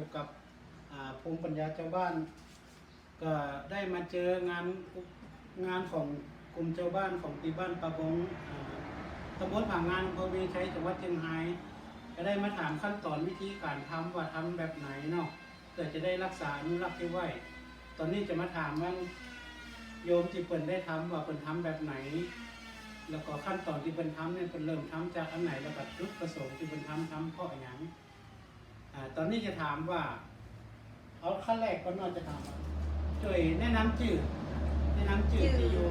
ยวกับอ่าภูมิปัญญาชาวบ้าน ก็ได้มาเจองานงานของกลุ่มชาวบ้านของตีบ้านปะบงอ่าตำบลผางานอำเภอเวียงชัยจังหวัดเชียงรายก็ได้มาถามขั้นตอนวิธีการทำว่าทำแบบไหนเนาะเพื่อจะได้รักษาอนุรักษ์ที่ไว้ ตอนนี้จะมาถามว่าโยมที่เปิ่นได้ทำว่าเปิ่นทำแบบไหน แล้วก็ขั้นตอนที่เปิ่นทำเนี่ยเปิ่นเริ่มทำจากอันไหนแล้วก็จุดประสงค์ที่เปิ่นทำทำเพราะอย่าง อ่าตอนนี้จะถามว่า เอาขั้นแรกก่อนเนอนจะถามว่าช่วยแนะนำชื่อแนะนำชื่อชื่อที่อยู่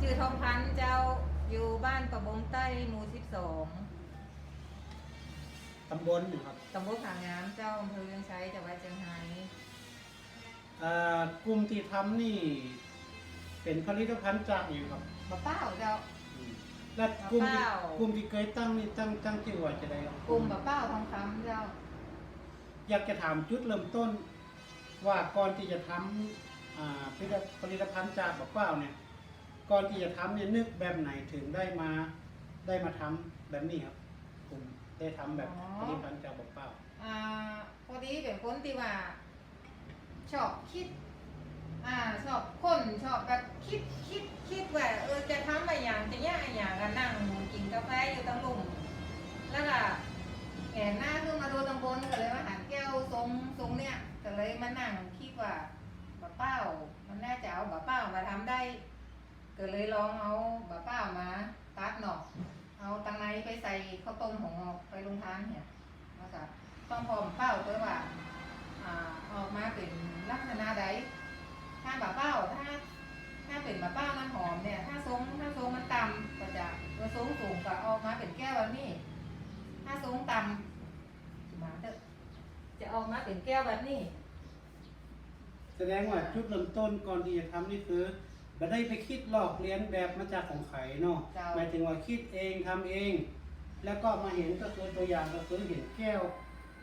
ชื่อทองพันธุ์เจ้าอยู่บ้านประบงใต้หมู่สิบสองตำบลนะครับตำบลผางามเจ้าอำเภอเวียงชัยจังหวัดเชียงรายอ่ากลุ่มที่ทำนี่ เป็นผลิตภัณฑ์จากอยู่ครับบะเป้าเจ้า อืมและกลุ่มที่มะพร้าว กลุ่มที่เคยตั้งนี่ตั้งตั้งชื่อว่าจะได้ครับกลุ่มบะเป้าทองคำเจ้า อยากจะถามจุดเริ่มต้น ว่าก่อนที่จะทำอ่าผลิตผลิตภัณฑ์จากบะเป้าเนี่ย ก่อนที่จะทำเนี่ยนึกแบบไหนถึงได้มาได้มาทำแบบนี้ครับกลุ่มได้ทำแบบอ๋อ ผลิตภัณฑ์จากบะเป้าอ่าพอดีเป็นคนที่ว่าชอบคิด อ่าชอบคนชอบแบบคิดคิดคิดว่าเออจะทำอะไรอย่างจะแย่อะไรอย่างกันนั่งกินกาแฟอยู่ตั้งลุ่มแล้วก็แหงหน้าขึ้นมาดูตำบลก็เลยมาหัน แก้วทรงทรงเนี่ยก็เลยมานั่งคิดว่าบะเป้า มันน่าจะเอาบะเป้ามาทำได้ ก็เลยลองเอาบะเป้ามาตัดหนอกเอาตังในไปใส่ข้าวต้มของไปลงทานเนี่ยนะคะต้องพร้อมเป้าตัวว่าอ่าออกมาเป็นลักษณะใด ถ้าบะเป้าถ้า ถ้าเป็นบะเป้ามันหอมเนี่ย ถ้าทรงถ้าทรงมันต่ำก็จะตัวทรงสูงก็ออกมาเป็นแก้วแบบนี้ ถ้าทรงต่ำมาเถอะ จะออกมาเป็นแก้วแบบนี้ แสดงว่าจุดเริ่มต้นก่อนที่จะทำนี่คือไม่ได้ไปคิดลอกเลียนแบบมาจากของไข่เนาะเจ้าหมายถึงว่าคิดเองทำเอง แล้วก็มาเห็นก็คือตัวอย่างก็คือเห็นแก้ว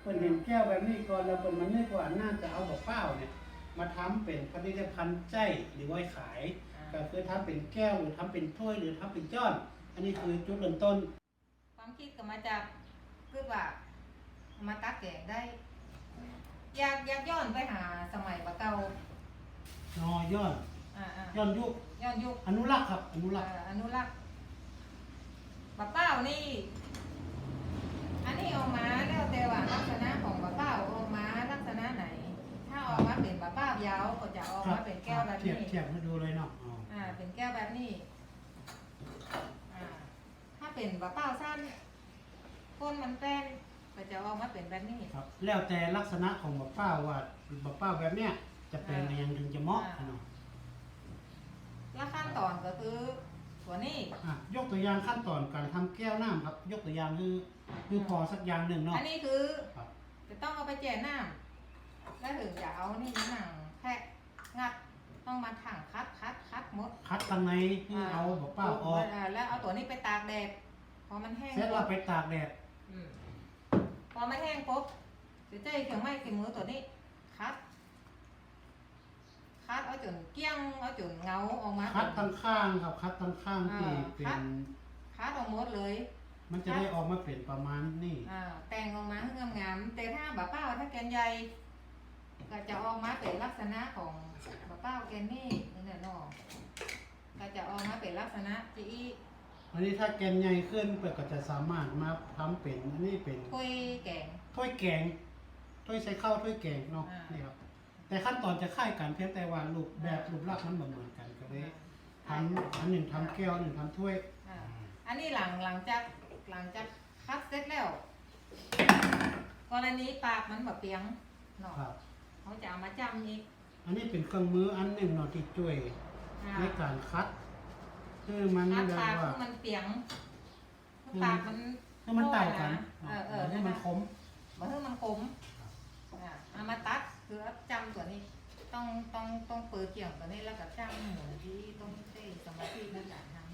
เพิ่นเห็นแก้วแบบนี้ก่อนแล้วเพิ่นมันนึกว่าน่าจะเอาแบบเป้าเนี่ย มาทำเป็นผลิตภัณฑ์ใจหรือไว้ขาย ก็คือทำเป็นแก้วหรือทำเป็นถ้วยหรือทำเป็นจ้อน อันนี้คือจุดเริ่มต้น ความคิดก็มาจากคือว่ามาตักแกงได้ อยากอยากย้อนไปหาสมัยปะเก่านอย่อนอ่าอ่าย้อนยุคย้อนยุคอนุรักษ์ครับ อนุรักษ์เอ่ออนุรักษ์บะเป้านี่ อันนี้ออกมาแล้วแต่ว่าลักษณะของบะเป้าออกมาลักษณะไหน ถ้าออกมาเป็นบะเป้ายาวก็จะออกมาเป็นแก้วแบบเทียนี้บเทียบให้ดูเลยเนาะอ๋ออ่า เป็นแก้วแบบนี้อ่าถ้าเป็นบะเป้าสั้นก้นมันแป้น ก็จะออกมาเป็นแบบนี้ ครับ แล้วแต่ลักษณะของบะเป้าว่าบะเป้าแบบเนี้ยจะเป็นอย่างถึงจะเหมาะเนาะแล้วขั้นตอนก็คือตัวนี้อะยกตัวอย่างขั้นตอนการทำแก้วน้ำครับ ยกตัวอย่างคือคือพอสักอย่างหนึ่งเนาะอันนี้คือครับจะต้องเอาไปแจ่น้ำแล้วถึงจะเอานี่หนังแพะงัดต้องมาถังคัดคัดคัดหมดคัดข้างในคือเอาบะเป้าออกาแล้วเอาตัวนี้ไปตากแดดพอมันแห้งเสร็จแล้วไปตากแดด อืมพ อมันแห้งปุ๊บจะใจเครื่องไม้เครื่องมือตัวนี้คัดคัดเอาจนเกลี้ยงเอาจนเงาออกมาคัดตั้งข้างครับคัดตั้งข้างที่อ่าเป็คัดนคัดออกหมดเลย มันจะได้ออกมาเป็นประมาณนี้อ่าแต่งออกมาให้งามๆแต่ถ้าบะเป้าถ้าแกนใหญ่ก็จะออกมาเป็นลักษณะของบะเป้าแกนนี่นี่แหละเนาะก็จะออกมาเป็นลักษณะจี อีอันนี้ถ้าแกนใหญ่ขึ้นเปิดก็จะสามารถมาทำเป็นอันนี้เป็นถ้วยแกง ถ้วยแกงถ้วยใส่ข้าวถ้วยแกงเนาะอ่านี่ นี่ครับ แต่ขั้นตอนจะคล้ายกันเพียงแต่ว่ารูปแบบรูปลักษณ์มันบ่เหมือนกันก็เลยทำอันหนึ่งทำแก้วอันหนึ่งทำถ้วย อ่าอันนี้หลังหลังจากหลังจากคัดเสร็จแล้ว กรณีปากมันแบบเปียงเนาะครับ เขาจะเอามาจำอีกอันนี้เป็นเครื่องมืออันหนึ่งเนาะที่ช่วยอ่าในการคัด คือมันคัดแบบปากว่ามันเปียงปากมันคือมันต่างกันเออเออให้มันคมมาเพื่อมันคมอ่าเอามาตัดคือเอาจำตัวนี้ ต้องต้องต้องเปิดเกี่ยงตัวนี้แล้วก็จำหมุนที่ต้องใช้สมาธิในการทำ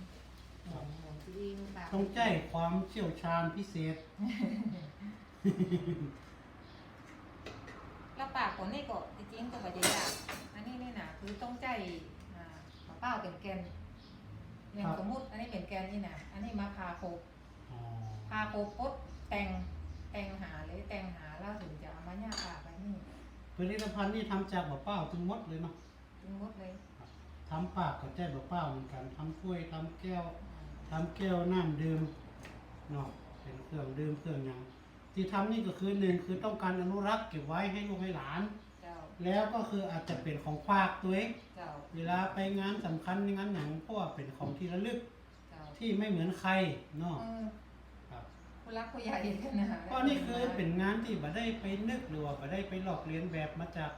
หมุนหมุนที่ปากต้องใจความเชี่ยวชาญพิเศษ แล้วปากตัวนี้ก็จริงๆก็ไม่ได้ยากอันนี้นี่นะคือต้องใจอ่ามะเป้าเป็นแกน อย่างครับสมมุติอันนี้เป็นแกนนี่นะอันนี้มาพาโคกอ๋อพาโคกปุ๊บแต่งแต่งหาเลยแต่งหาแล้วถึงจะเอามาย่าปากไปนี่ผลิตภัณฑ์นี่ทำจากบะเป้าทั้งหมดเลยเนาะทั้งหมดเลยทำปากก็ใช้บะเป้าเหมือนกันทำถ้วยทำแก้วทำแก้วน้ำดื่มเนาะเป็นเครื่องดื่มเครื่องหยังที่ทำนี่ก็คือหนึ่งคือต้องการอนุรักษ์เก็บไว้ให้ลูกให้หลานเจ้า แล้วก็คืออาจจะเป็นของฝากตัวเองเจ้าเวลาไปงานสำคัญงานหนังเพราะว่าเป็นของที่ระลึกเจ้าที่ไม่เหมือนใครเนาะเออครับผู้รักผู้ใหญ่กันนะเพราะนี่คือเป็นงานที่บ่ได้ไปนึกหรือว่าบ่ได้ไปหลอกเลียนแบบมาจาก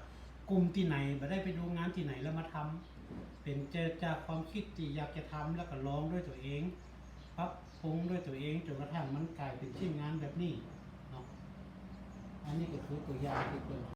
กลุ่มที่ไหนบ่ได้ไปดูงานที่ไหนแล้วมาทำเป็นเจอจากความคิดที่อยากจะทำแล้วก็ลองด้วยตัวเองปรับปรุงด้วยตัวเองจนกระทั่งมันกลายเป็นชิ้นงานแบบนี้เนาะอันนี้ก็คือตัวอย่างที่เปิด